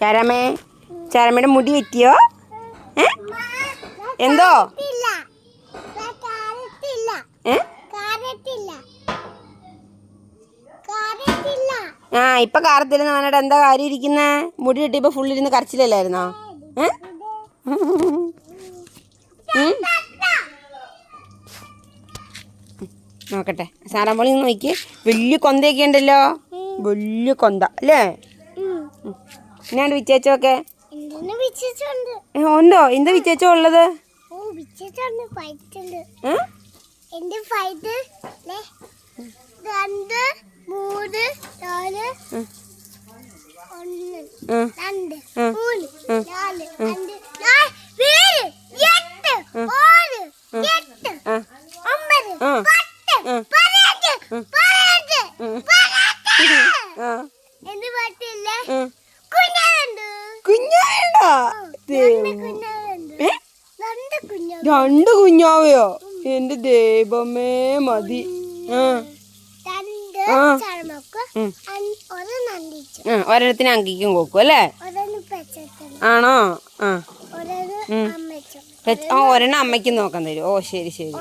ചാരാമേ ചാരാമ്മയുടെ മുടി വെറ്റിയോ ഏ? എന്തോ? ആ ഇപ്പൊ കാറത്തില്ലെന്ന് പറഞ്ഞിട്ട് എന്താ കാര്യം ഇരിക്കുന്നേ? മുടി കിട്ടിയപ്പോ ഫുൾ ഇരുന്ന് കരച്ചിലല്ലായിരുന്നോ? ഏ? നോക്കട്ടെ. നോക്കട്ടെ സാറാമ്പോളി നോക്കി. വലിയ കൊന്തയൊക്കെ ഉണ്ടല്ലോ. വലിയ കൊന്ത അല്ലേ? എന്നാണ്ട് വിച്ചേച്ചൊക്കെ? ഉണ്ടോ? എന്ത് വിച്ചേച്ചോ ഉള്ളത്? ഓ രണ്ട് കുഞ്ഞാവയോ? എന്റെ ദൈവമേ മതി. ഒരെണ്ണത്തിന് അങ്കിക്കും കൊക്കും അല്ലേ? ആണോ? ആ. ഒരെണ്ണം ആ അമ്മയ്ക്ക് നോക്കാൻ തരും. ഓ ശരി ശരി.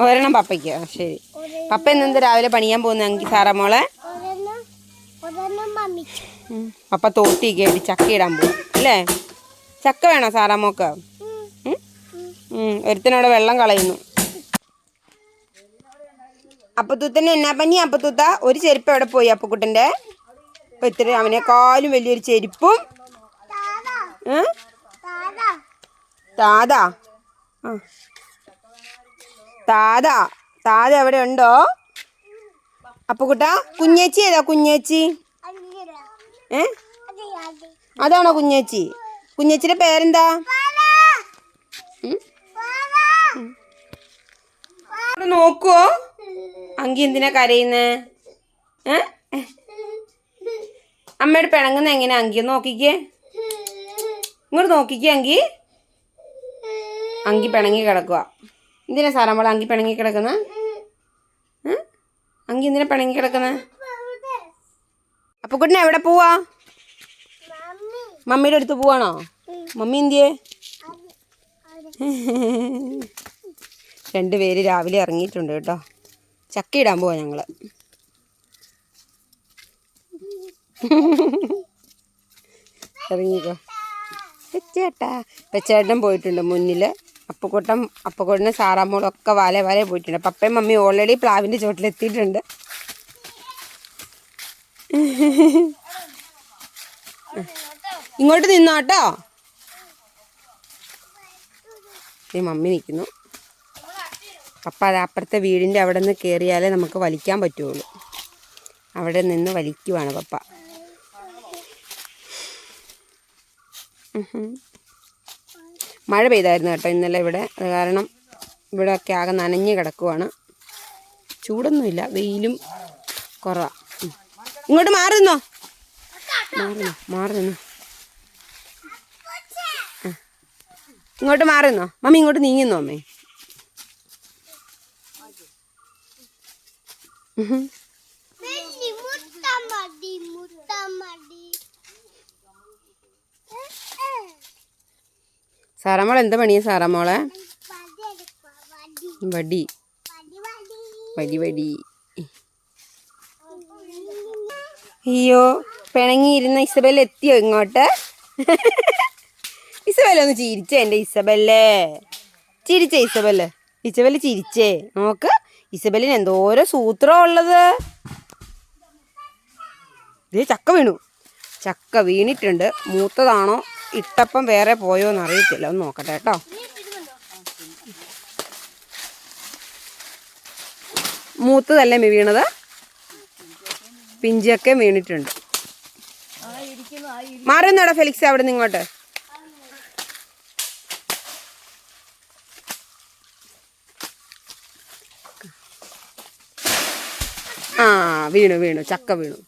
ഒരെണ്ണം പപ്പയ്ക്ക്. ശരി. പപ്പ ഇന്നെന്ത് രാവിലെ പണിയാൻ പോകുന്ന അങ്കി സാറാ മോളെ? പപ്പ ആയിട്ട് ചക്ക ഇടാൻ പോകും അല്ലേ? ചക്ക വേണോ സാറാമ്മോക്ക് ഉം? ഒരുത്തനവിടെ വെള്ളം കളയുന്നു. അപ്പത്തൂത്തന്നെ എന്നാ പനി? അപ്പത്തൂത്ത ഒരു ചെരുപ്പ് എവിടെ പോയി അപ്പക്കുട്ടന്റെ? അപ്പൊ ഇത്ര അവനേക്കാളും വലിയൊരു ചെരുപ്പും. താതാ? താതാ. താത എവിടെ ഉണ്ടോ? അപ്പക്കുട്ട കുഞ്ഞേച്ചി ഏതാ കുഞ്ഞേച്ചി? ഏ? അതെ അതെ അതാണോ കുഞ്ഞേച്ചി? കുഞ്ഞേച്ചിയുടെ പേരെന്താ? ഇവിടെ നോക്കുവോ? അങ്കി എന്തിനാ കരയുന്നേ? ഏ? അമ്മയോട് പിണങ്ങുന്ന എങ്ങനെ അങ്കി നോക്കിക്കേ. ഇങ്ങോട്ട് നോക്കിക്കേ അങ്കി. അങ്കി പിണങ്ങി കിടക്കുക എന്തിനാ സാറാ മോളെ അങ്കി പിണങ്ങി കിടക്കുന്ന? അങ്കി എന്തിനാ പിണങ്ങി കിടക്കുന്ന? അപ്പൊ കുട്ടിനെ എവിടെ പോവാ? മമ്മിയുടെ അടുത്ത് പോവാണോ? മമ്മി എന്തിയേ? അത് പേര് രാവിലെ ഇറങ്ങിയിട്ടുണ്ട് കേട്ടോ. ചക്ക ഇടാൻ പോവാ ഞങ്ങൾ ഇറങ്ങിക്കോ. പെച്ചേട്ടാ. പെച്ചേട്ടൻ പോയിട്ടുണ്ട് മുന്നിൽ അപ്പക്കൂട്ടം അപ്പക്കൂട്ടനും സാറാമ്മോളും ഒക്കെ വാല വാല പോയിട്ടുണ്ട്. പപ്പയും മമ്മി ഓൾറെഡി പ്ലാവിന്റെ ചുവട്ടിലെത്തിയിട്ടുണ്ട് ഇങ്ങോട്ട് നിന്നോട്ടോ ഈ മമ്മി നിൽക്കുന്നു പപ്പ അത് അപ്പുറത്തെ വീടിന്റെ അവിടെ നിന്ന് കയറിയാലേ നമുക്ക് വലിക്കാൻ പറ്റുള്ളൂ. അവിടെ നിന്ന് വലിക്കുവാണ് പപ്പ. മഴ പെയ്തായിരുന്നു കേട്ടോ ഇന്നലെ ഇവിടെ. അത് കാരണം ഇവിടെയൊക്കെ ആകെ നനഞ്ഞ് കിടക്കുവാണ്. ചൂടൊന്നുമില്ല വെയിലും കുറവാ. ഇങ്ങോട്ട് മാറുന്നോ മാറുന്നു മാറുന്നു. ഇങ്ങോട്ട് മാറുന്നോ മമ്മി ഇങ്ങോട്ട് നീങ്ങുന്നോ അമ്മേ സാറാമോൾ എന്താ പണിയാ സാറാമോളെ? വടി വടി. വടി അയ്യോ പിണങ്ങിയിരുന്ന ഇസബൽ എത്തിയോ ഇങ്ങോട്ട്? ഇസബല്ല ഒന്ന് ചിരിച്ചേ എന്റെ ഇസബല്ലേ? ചിരിച്ചേ ഇസബൽ ഇസബൽ ചിരിച്ചേ. നോക്ക്. ഇസബലിന് എന്തോരം സൂത്രം ഉള്ളത്. ഇതേ ചക്ക വീണു. ചക്ക വീണിട്ടുണ്ട്. മൂത്തതാണോ ഇട്ടപ്പം വേറെ പോയോ എന്ന് അറിയത്തില്ല ഒന്ന് നോക്കട്ടെ കേട്ടോ. മൂത്തതല്ലേ മീ വീണത്? പിഞ്ചൊക്കെ വീണിട്ടുണ്ട്. മാറുന്നോടാ ഫെലിക്സ് അവിടെ നിന്ന് ഇങ്ങോട്ട് ആ വീണു വീണു ചക്ക വീണു.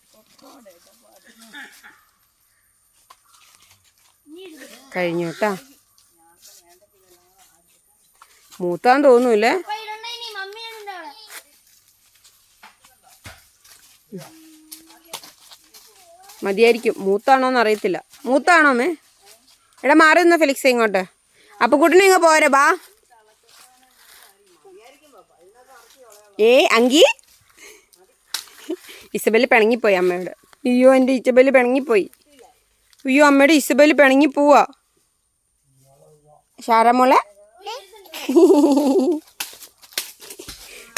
കഴിഞ്ഞു കേട്ടാ മൂത്താൻ തോന്നൂല്ലേ? മതിയായിരിക്കും. മൂത്താണോന്ന് അറിയത്തില്ല. മൂത്താണോ മേ എടാ മാറി നിന്ന ഫിലിക്സ് ഇങ്ങോട്ട്. അപ്പൊ കുട്ടിനെ ഇങ്ങ് പോരെ ബാ. ഏ അങ്കി? ഇസബൽ പിണങ്ങിപ്പോയി അമ്മയോട്. അയ്യോ എന്റെ ഇസബൽ പിണങ്ങിപ്പോയി. അയ്യോ അമ്മയുടെ ഇസബൽ പിണങ്ങി പോവാ ഷാരമോളെ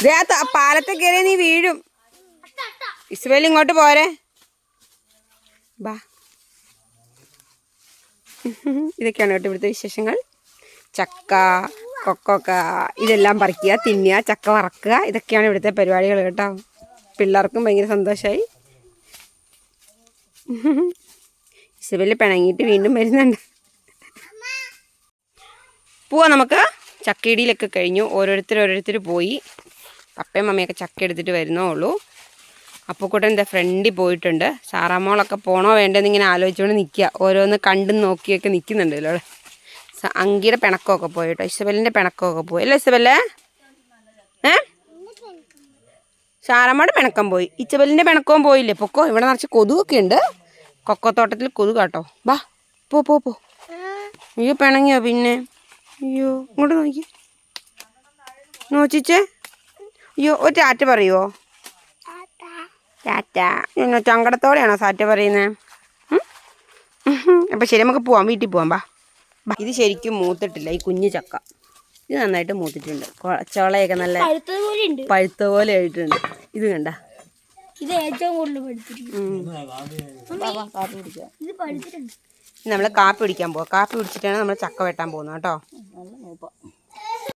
ഇതാ പാലത്തെ കയറി നീ വീഴും. ഇസബൽ ഇങ്ങോട്ട് പോരെ. ബാ. ഇതൊക്കെയാണ് കേട്ടോ ഇവിടുത്തെ വിശേഷങ്ങൾ. ചക്ക കൊക്കൊക്ക ഇതെല്ലാം പറിക്കുക തിന്നുക ചക്ക വറക്കുക ഇതൊക്കെയാണ് ഇവിടുത്തെ പരിപാടികൾ കേട്ടോ. പിള്ളേർക്കും ഭയങ്കര സന്തോഷമായി ഇസബൽ പിണങ്ങിയിട്ട് വീണ്ടും വരുന്നുണ്ട്. പോവാ നമുക്ക്. ചക്കയിടിയിലൊക്കെ കഴിഞ്ഞു. ഓരോരുത്തർ ഓരോരുത്തർ പോയി. പപ്പയും മമ്മയൊക്കെ ചക്ക എടുത്തിട്ട് വരുന്നേ ഉള്ളൂ. അപ്പൂക്കുട്ടൻ എന്റെ ഫ്രണ്ടിൽ പോയിട്ടുണ്ട്. സാറാമോളൊക്കെ പോണോ വേണ്ടെന്ന് ഇങ്ങനെ ആലോചിച്ചുകൊണ്ട് നിൽക്കുക ഓരോന്ന് കണ്ടും നോക്കിയൊക്കെ നിൽക്കുന്നുണ്ടല്ലോ അവിടെ സ- അങ്കിയുടെ പിണക്കമൊക്കെ പോയി കേട്ടോ. ഇസബലിന്റെ പിണക്കമൊക്കെ പോയി. അല്ലേ ഇസബല്ലേ ഏ? ഷാറമ്മയുടെ പിണക്കം പോയി. ഇച്ചബലിന്റെ പിണക്കവും പോയില്ലേ? പൊക്കോ ഇവിടെ നിറച്ച് കൊതുകൊക്കെ ഉണ്ട് കൊക്കത്തോട്ടത്തിൽ കൊതുക് കേട്ടോ വാ പോ പോ പോ. അയ്യോ പിണങ്ങിയോ പിന്നെ? അയ്യോ ഇങ്ങോട്ട് നോക്കി. നോച്ചിച്ചേ? അയ്യോ ഒരു ചാറ്റ പറയുവോ? ചാറ്റ. ചങ്കടത്തോടെയാണോ സാറ്റ പറയുന്നത് അപ്പം ശരി നമുക്ക് പോവാം. വീട്ടിൽ പോവാം. ബാ ബാ. ഇത് ശരിക്കും മൂത്തിട്ടില്ല ഈ കുഞ്ഞു ചക്ക. ഇത് നന്നായിട്ട് മൂത്തിട്ടുണ്ട്. ചോളയൊക്കെ നല്ല പഴുത്ത പോലെ ആയിട്ടുണ്ട്. ഇത് കണ്ട? ഇത് ഏറ്റവും കൂടുതൽ പഠിച്ചിട്ടുണ്ട് ഇത് പഠിച്ചിട്ടുണ്ട്. നമ്മൾ കാപ്പി പിടിക്കാൻ പോവാം. കാപ്പി പിടിച്ചിട്ടാണ് നമ്മൾ ചക്ക വെട്ടാൻ പോകുന്നത് കേട്ടോ.